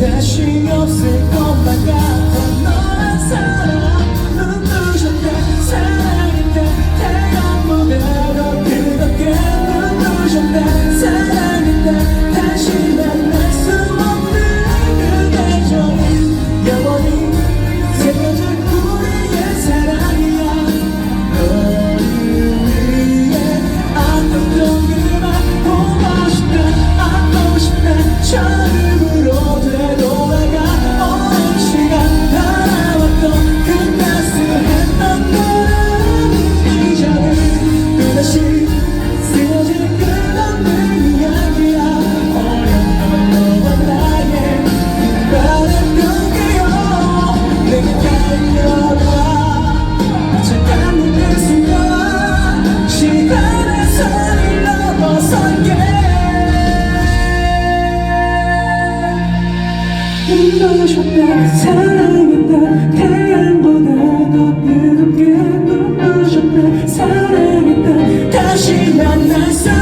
다시 없을 것만 같아 눈부셨다. 사랑했다. 태양보다 더 뜨겁게 눈부셨다. 사랑했다. 다시 수